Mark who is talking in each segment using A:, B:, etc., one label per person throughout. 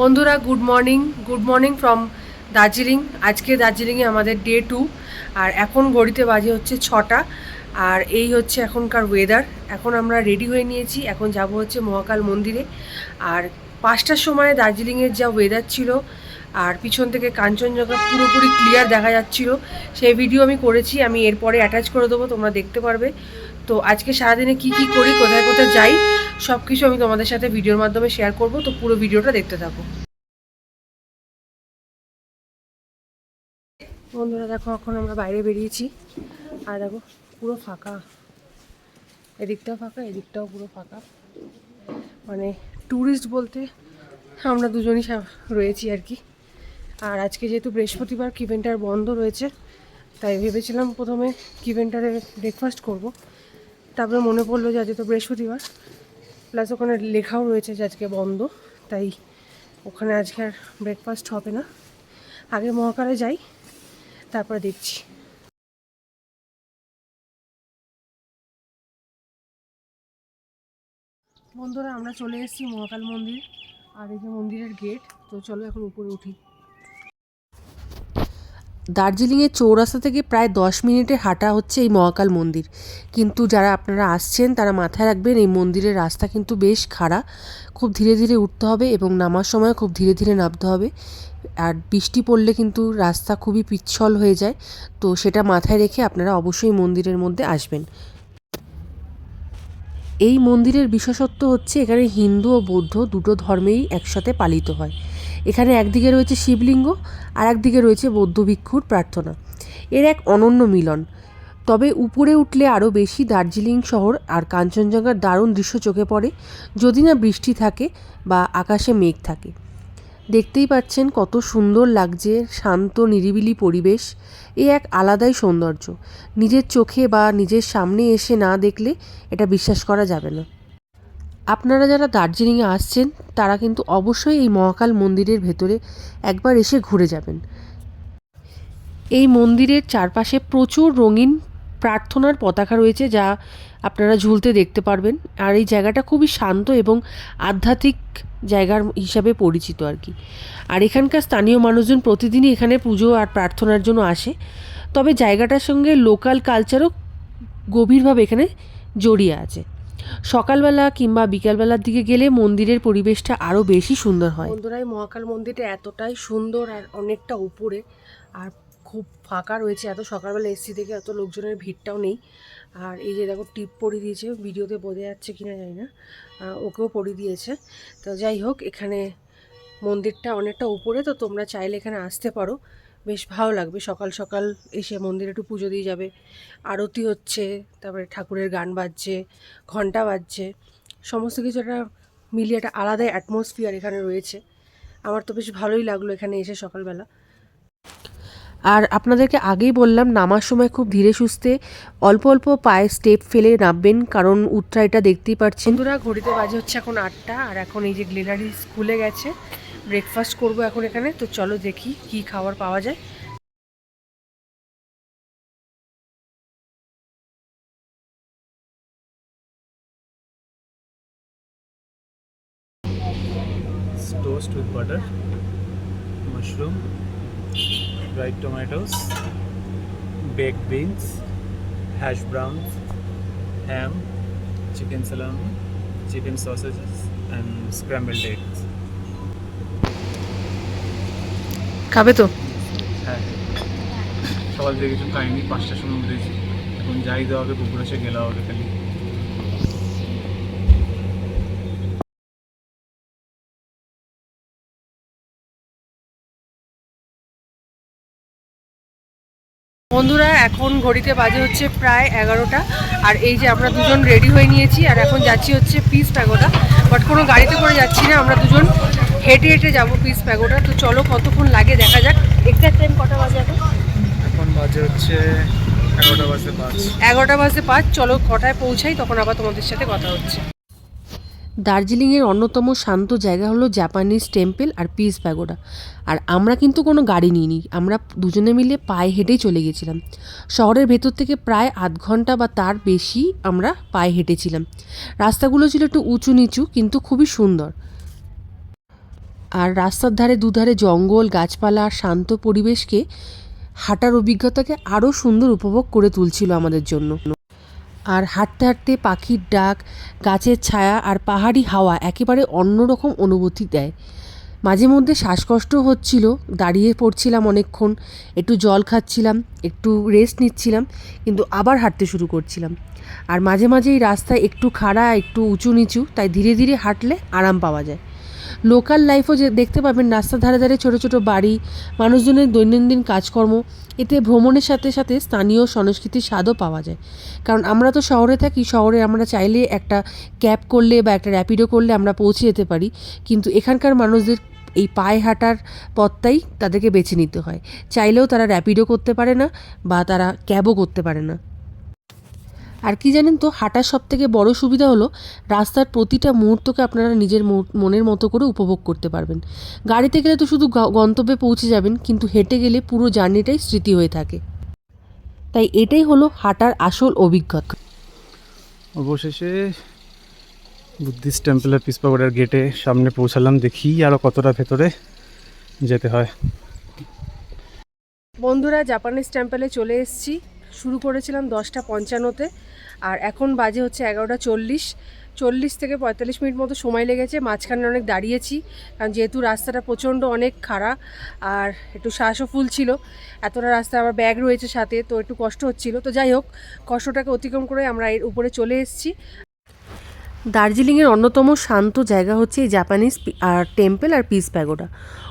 A: বন্ধুরা good morning good morning from Darjeeling. আজকে দার্জিলিংয়ে আমাদের ডে টু আর এখন ঘড়িতে বাজে হচ্ছে ছটা, আর এই হচ্ছে এখনকার ওয়েদার এখন আমরা রেডি হয়ে নিয়েছি, এখন যাব হচ্ছে মহাকাল মন্দিরে। আর পাঁচটার সময় দার্জিলিংয়ের যা ওয়েদার ছিল, আর পিছন থেকে কাঞ্চনজঙ্ঘা পুরোপুরি ক্লিয়ার দেখা যাচ্ছিল, সেই ভিডিও আমি করেছি, আমি এরপরে অ্যাটাচ করে দেবো, তোমরা দেখতে পারবে। তো আজকে সারাদিনে কি কি করি, কোথায় কোথায় যাই সব কিছু আমি তোমাদের সাথে ভিডিওর মাধ্যমে শেয়ার করব, তো পুরো ভিডিওটা দেখতে থাকো। বন্ধুরা, দেখো, এখন আমরা বাইরে বেরিয়েছি। আর দেখো, পুরো ফাঁকা। এদিকটাও ফাঁকা, এদিকটাও পুরো ফাঁকা। মানে ট্যুরিস্ট বলতে আমরা দুজনই রয়েছি আর কি। আর আজকে যেহেতু বৃহস্পতিবার কিভেন্টার বন্ধ রয়েছে, তাই ভেবেছিলাম প্রথমে কিভেন্টারে ব্রেকফাস্ট করব। তারপরে মনে পড়ল যে আজকে তো বৃহস্পতিবার। প্লাস ওখানে লেখাও রয়েছে যে আজকে বন্ধ, তাই ওখানে আজকে আর ব্রেকফাস্ট হবে না। আগে মহাকালে যাই, তারপরে দেখছি। বন্ধুরা, আমরা চলে এসেছি মহাকাল মন্দির, আর এই যে মন্দিরের গেট তো চলো এখন উপরে উঠি।
B: দার্জিলিংয়ের চৌরাস্তা থেকে প্রায় দশ মিনিটের হাঁটা হচ্ছে এই মহাকাল মন্দির। কিন্তু যারা আপনারা আসছেন, তারা মাথায় রাখবেন, এই মন্দিরের রাস্তা কিন্তু বেশ খাড়া। খুব ধীরে ধীরে উঠতে হবে এবং নামার সময় খুব ধীরে ধীরে নামতে হবে। আর বৃষ্টি পড়লে কিন্তু রাস্তা খুবই পিচ্ছল হয়ে যায়। তো সেটা মাথায় রেখে আপনারা অবশ্যই মন্দিরের মধ্যে আসবেন। এই মন্দিরের বিশেষত্ব হচ্ছে এখানে হিন্দু ও বৌদ্ধ দুটো ধর্মেই একসাথে পালিত হয়। এখানে একদিকে রয়েছে শিবলিঙ্গ, আর একদিকে রয়েছে বৌদ্ধ ভিক্ষুর প্রার্থনা। এর এক অনন্য মিলন। তবে উপরে উঠলে আরও বেশি দার্জিলিং শহর আর কাঞ্চনজঙ্ঘার দারুণ দৃশ্য চোখে পড়ে, যদি না বৃষ্টি থাকে বা আকাশে মেঘ থাকে। দেখতেই পাচ্ছেন কত সুন্দর লাগছে শান্ত, নিরিবিলি পরিবেশ। এ এক আলাদাই সৌন্দর্য। নিজের চোখে বা নিজের সামনে এসে না দেখলে এটা বিশ্বাস করা যাবে না। আপনারা যারা দার্জিলিংয়ে আসছেন, তারা কিন্তু অবশ্যই এই মহাকাল মন্দিরের ভেতরে একবার এসে ঘুরে যাবেন। এই মন্দিরের চারপাশে প্রচুর রঙিন প্রার্থনার পতাকা রয়েছে যা আপনারা ঝুলতে দেখতে পারবেন। আর এই জায়গাটা খুবই শান্ত এবং আধ্যাত্মিক জায়গার হিসাবে পরিচিত আর কি। আর এখানকার স্থানীয় মানুষজন প্রতিদিনই এখানে পুজো আর প্রার্থনার জন্য আসে। তবে জায়গাটার সঙ্গে লোকাল কালচারও গভীরভাবে এখানে জড়িয়ে আছে। সকালবেলা কিংবা বিকালবেলার দিকে গেলে মন্দিরের পরিবেশটা আরও বেশি সুন্দর হয়।
A: বন্ধুরা, এই মহাকাল মন্দিরটা এতটাই সুন্দর আর অনেকটা উপরে আর খুব ফাঁকা রয়েছে। এত সকালবেলা এসছি থেকে এত লোকজনের ভিড়টাও নেই। আর এই যে দেখো, টিপ পরিয়ে দিয়েছে। ভিডিওতে বোঝা যাচ্ছে কিনা জানি না। ওকেও পরিয়ে দিয়েছে। তো যাই হোক, এখানে মন্দিরটা অনেকটা উপরে, তো তোমরা চাইলে এখানে আসতে পারো। বেশ ভালো লাগবে। সকাল সকাল এসে মন্দিরে একটু পুজো দিয়ে যাবে। আরতি হচ্ছে, তারপরে ঠাকুরের গান বাজছে ঘণ্টা বাজছে। সমস্ত কিছু একটা মিলিয়ে একটা আলাদাই অ্যাটমসফিয়ার এখানে রয়েছে। আমার তো বেশ ভালোই লাগল এখানে এসে সকালবেলা।
B: আর আপনাদেরকে আগেই বললাম, নামার সময় খুব ধীরে সুস্থে অল্প অল্প পায়ে স্টেপ ফেলে নামবেন, কারণ উত্তরাইটা দেখতেই পাচ্ছেন
A: ঘড়িতে বাজে হচ্ছে এখন আটটা, আর এখন এই যে গ্লেনারি স্কুলে গেছে ব্রেকফাস্ট করব এখন এখানে। তো চলো দেখি কি খাবার পাওয়া যায়।
C: Toast with butter mushroom dry tomatoes bake beans hash brown ham chicken salami chicken sausages and scrambled eggs
A: খাবে তো?
C: হ্যাঁ। সকাল থেকে কিছু খাইনি পাঁচটার সময় উঠেছি। এখন যাই দেওয়া হবে কুকুর এসে গেলা হবে খালি।
A: বন্ধুরা এখন ঘড়িতে বাজে হচ্ছে প্রায় এগারোটা। আর এই যে আমরা দুজন রেডি হয়ে নিয়েছি আর এখন যাচ্ছি হচ্ছে পিস প্যাগোটা বাট কোনো গাড়িতে করে যাচ্ছি না আমরা দুজন হেঁটে হেঁটে যাব পিস প্যাগোটা। তো চলো কতক্ষণ লাগে দেখা যাক। এক্সাক্ট টাইম কটা বাজে এখন?
C: এখন বাজে হচ্ছে এগারোটা বাজে পাঁচ।
A: এগারোটা বাজে পাঁচ চলো কটায় পৌঁছাই তখন আবার তোমাদের সাথে কথা হচ্ছে।
B: দার্জিলিংয়ের অন্যতম শান্ত জায়গা হলো জাপানিজ টেম্পল আর পিস প্যাগোডা। আর আমরা কিন্তু কোনো গাড়ি নিইনি আমরা দুজনে মিলে পায়ে হেঁটেই চলে গেছিলাম। শহরের ভেতর থেকে প্রায় আধ ঘণ্টা বা তার বেশি আমরা পায়ে হেঁটেছিলাম। রাস্তাগুলো ছিল একটু উঁচু নিচু কিন্তু খুবই সুন্দর। আর রাস্তার ধারে দুধারে জঙ্গল, গাছপালা আর শান্ত পরিবেশকে হাঁটার অভিজ্ঞতাকে আরও সুন্দর উপভোগ করে তুলছিল আমাদের জন্য। আর হাঁটতে হাঁটতে পাখির ডাক, গাছের ছায়া আর পাহাড়ি হাওয়া একেবারে অন্যরকম অনুভূতি দেয়। মাঝে মধ্যে শ্বাসকষ্ট হচ্ছিল, দাঁড়িয়ে পড়ছিলাম অনেকক্ষণ, একটু জল খাচ্ছিলাম, একটু রেস্ট নিচ্ছিলাম, কিন্তু আবার হাঁটতে শুরু করছিলাম। আর মাঝে মাঝে এই রাস্তায় একটু খাড়া, একটু উঁচু নিচু তাই ধীরে ধীরে হাঁটলে আরাম পাওয়া যায়। লোকাল লাইফও যে দেখতে পাবেন, রাস্তার ধারে ধারে ছোটো ছোটো বাড়ি, মানুষজনের দৈনন্দিন কাজকর্ম, এতে ভ্রমণের সাথে সাথে স্থানীয় সংস্কৃতির স্বাদও পাওয়া যায়। কারণ আমরা তো শহরে থাকি, শহরে আমরা চাইলে একটা ক্যাব করলে বা একটা র্যাপিডো করলে আমরা পৌঁছে যেতে পারি, কিন্তু এখানকার মানুষদের এই পায়ে হাঁটার পথটাই তাদেরকে বেছে নিতে হয়। চাইলেও তারা র্যাপিডো করতে পারে না বা তারা ক্যাবও করতে পারে না। আর কি জানেন তো হাঁটার সব থেকে বড় সুবিধা হলো রাস্তার প্রতিটা মুহূর্তকে আপনারা নিজের মনের মতো করে উপভোগ করতে পারবেন। গাড়িতে গেলে তো শুধু গন্তব্যে পৌঁছে যাবেন কিন্তু হেঁটে গেলে পুরো জার্নিটাই স্মৃতি হয়ে থাকে। তাই এটাই হলো হাঁটার আসল অভিজ্ঞতা।
C: অবশেষে বুদ্ধিস্ট টেম্পলের পিসপাগোড়ার গেটে সামনে পৌঁছালাম দেখি আরও কতটা ভেতরে যেতে হয়।
A: বন্ধুরা জাপানিজ টেম্পলে চলে এসেছি। শুরু করেছিলাম দশটা পঞ্চান্নতে, আর এখন বাজে হচ্ছে এগারোটা চল্লিশ। চল্লিশ থেকে পঁয়তাল্লিশ মিনিট মতো সময় লেগেছে, মাঝখানে অনেক দাঁড়িয়েছি, কারণ যেহেতু রাস্তাটা প্রচণ্ড অনেক খাড়া, আর একটু শ্বাসও ফুল ছিল। এতটা রাস্তা আমার ব্যাগ রয়েছে সাথে, তো একটু কষ্ট হচ্ছিল। তো যাই হোক, কষ্টটাকে অতিক্রম করে আমরা এর উপরে চলে এসেছি।
B: দার্জিলিংয়ের অন্যতম শান্ত জায়গা হচ্ছে এই জাপানিজ আর টেম্পল আর পিস প্যাগোডা।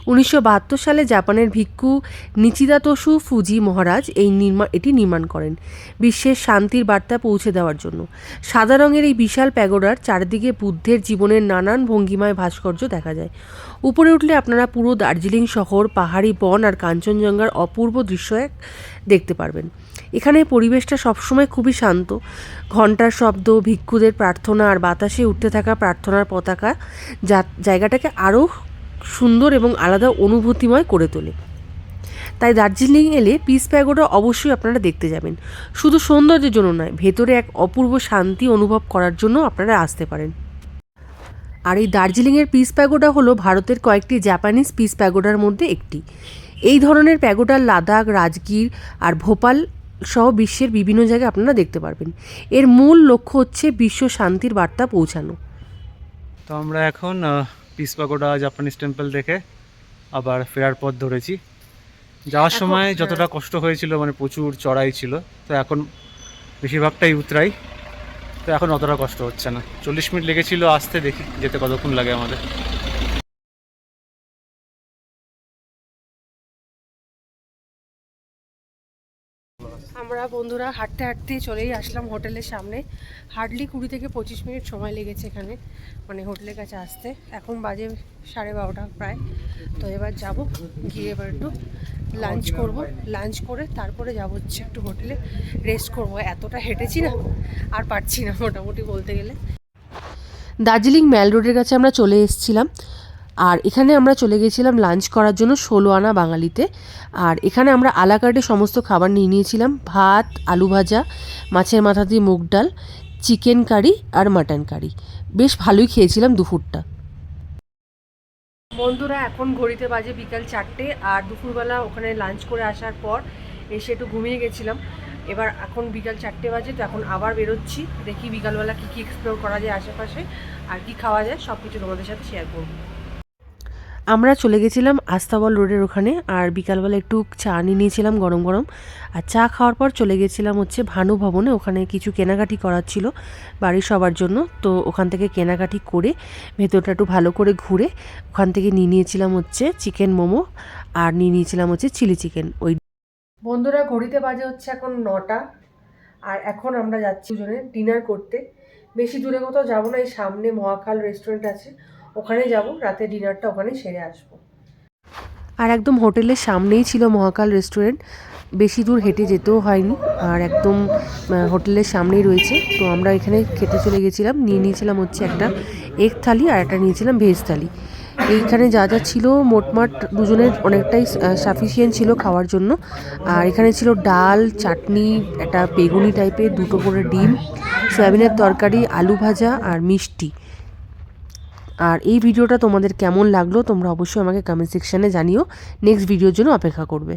B: উনিশশো বাহাত্তর সালে জাপানের ভিক্ষু নিচিদাতসু ফুজি মহারাজ এই নির্মাণ এটি নির্মাণ করেন। বিশ্বের শান্তির বার্তা পৌঁছে দেওয়ার জন্য। সাদা রঙের এই বিশাল প্যাগোডার চারদিকে বুদ্ধের জীবনের নানান ভঙ্গিমায় ভাস্কর্য দেখা যায়। উপরে উঠলে আপনারা পুরো দার্জিলিং শহর, পাহাড়ি বন আর কাঞ্চনজঙ্ঘার অপূর্ব দৃশ্য এক দেখতে পারবেন। এখানে পরিবেশটা সবসময় খুবই শান্ত। ঘণ্টার শব্দ, ভিক্ষুদের প্রার্থনা আর বাতাসে উঠতে থাকা প্রার্থনার পতাকা যা, জায়গাটাকে আরও সুন্দর এবং আলাদা অনুভূতিময় করে তোলে। তাই দার্জিলিং এলে পিস প্যাগোডা অবশ্যই আপনারা দেখতে যাবেন। শুধু সৌন্দর্যের জন্য নয়, ভেতরে এক অপূর্ব শান্তি অনুভব করার জন্য আপনারা আসতে পারেন। আর এই দার্জিলিংয়ের পিস প্যাগোডা হলো ভারতের কয়েকটি জাপানিজ পিস প্যাগোডার মধ্যে একটি। এই ধরনের প্যাগোডা লাদাখ, রাজগীর আর ভোপাল সহ বিশ্বের বিভিন্ন জায়গায় আপনারা দেখতে পারবেন। এর মূল লক্ষ্য হচ্ছে বিশ্ব শান্তির বার্তা পৌঁছানো।
C: তো আমরা এখন পিসপাগোডা জাপানিজ টেম্পল দেখে আবার ফেরার পথ ধরেছি। যাওয়ার সময়। যতটা কষ্ট হয়েছিল মানে প্রচুর চড়াই ছিল তো এখন বেশিরভাগটাই উতরাই। তো এখন অতটা কষ্ট হচ্ছে না। চল্লিশ মিনিট লেগেছিল আসতে দেখি যেতে কতক্ষণ লাগে আমাদের।
A: বন্ধুরা, হাঁটতে হাঁটতে চলেই আসলাম হোটেলের সামনে। হার্ডলি কুড়ি থেকে পঁচিশ মিনিট সময় লেগেছে এখানে মানে হোটেলের কাছে আসতে। এখন বাজে সাড়ে বারোটা প্রায়। তো এবার যাব, গিয়ে এবার একটু লাঞ্চ করব। লাঞ্চ করে তারপরে যাব হচ্ছে একটু হোটেলে। রেস্ট করব। এতটা হেঁটেছি না, আর পারছি না মোটামুটি বলতে গেলে।
B: দার্জিলিং ম্যাল রোডের কাছে আমরা চলে এসেছিলাম। আর এখানে আমরা চলে গেছিলাম লাঞ্চ করার জন্য ষোলো আনা বাঙালিতে। আর এখানে আমরা আলাকার্টে সমস্ত খাবার নিয়ে নিয়েছিলাম। ভাত, আলু ভাজা, মাছের মাথা দিয়ে মুগ ডাল, চিকেন কারি আর মাটন কারি। বেশ ভালোই খেয়েছিলাম দুপুরটা।
A: বন্ধুরা, এখন ঘড়িতে বাজে বিকাল চারটে আর দুপুরবেলা ওখানে লাঞ্চ করে আসার পর এসে একটু ঘুমিয়ে গেছিলাম। এবার এখন বিকাল চারটে বাজে, তো এখন আবার বেরোচ্ছি। দেখি বিকালবেলা কী কী এক্সপ্লোর করা যায় আশেপাশে আর কি খাওয়া যায় সব কিছু তোমাদের সাথে শেয়ার করব।
B: আমরা চলে গেছিলাম আস্তাবল রোডের ওখানে, আর বিকালবেলা একটু চা নিয়ে নিয়েছিলাম গরম গরম। আর চা খাওয়ার পর চলে গেছিলাম হচ্ছে ভানু ভবনে, ওখানে কিছু কেনাকাটি করার ছিল বাড়ির সবার জন্য। তো ওখান থেকে কেনাকাটি করে ভেতরটা একটু ভালো করে ঘুরে ওখান থেকে নিয়ে নিয়েছিলাম হচ্ছে চিকেন মোমো, আর নিয়ে নিয়েছিলাম হচ্ছে চিলি চিকেন। ওই
A: বন্ধুরা, ঘড়িতে বাজে হচ্ছে এখন নটা, আর এখন আমরা যাচ্ছি দুজনে ডিনার করতে। বেশি দূরে কোথাও যাব না, এই সামনে মহাকাল রেস্টুরেন্ট আছে। ওখানে যাব, রাতে ডিনারটা ওখানে সেরে আসব।
B: আর একদম হোটেলের সামনেই ছিল মহাকাল রেস্টুরেন্ট, বেশি দূর হেঁটে যেতেও হয়নি, আর একদম হোটেলের সামনেই রয়েছে। তো আমরা এখানে খেতে চলে গেছিলাম, নিয়ে নিয়েছিলাম হচ্ছে একটা এগ থালি আর একটা নিয়েছিলাম ভেজ থালি। এইখানে যা যা ছিল মোটমাট দুজনের অনেকটাই সাফিসিয়েন্ট ছিল খাওয়ার জন্য। আর এখানে ছিল ডাল, চাটনি, একটা বেগুনি টাইপের দুটো করে ডিম, সয়াবিনের তরকারি, আলু ভাজা আর মিষ্টি। আর এই ভিডিওটা তোমাদের কেমন লাগল তোমরা অবশ্যই আমাকে কমেন্ট সেকশানে জানিও। নেক্সট ভিডিওর জন্য অপেক্ষা করবে।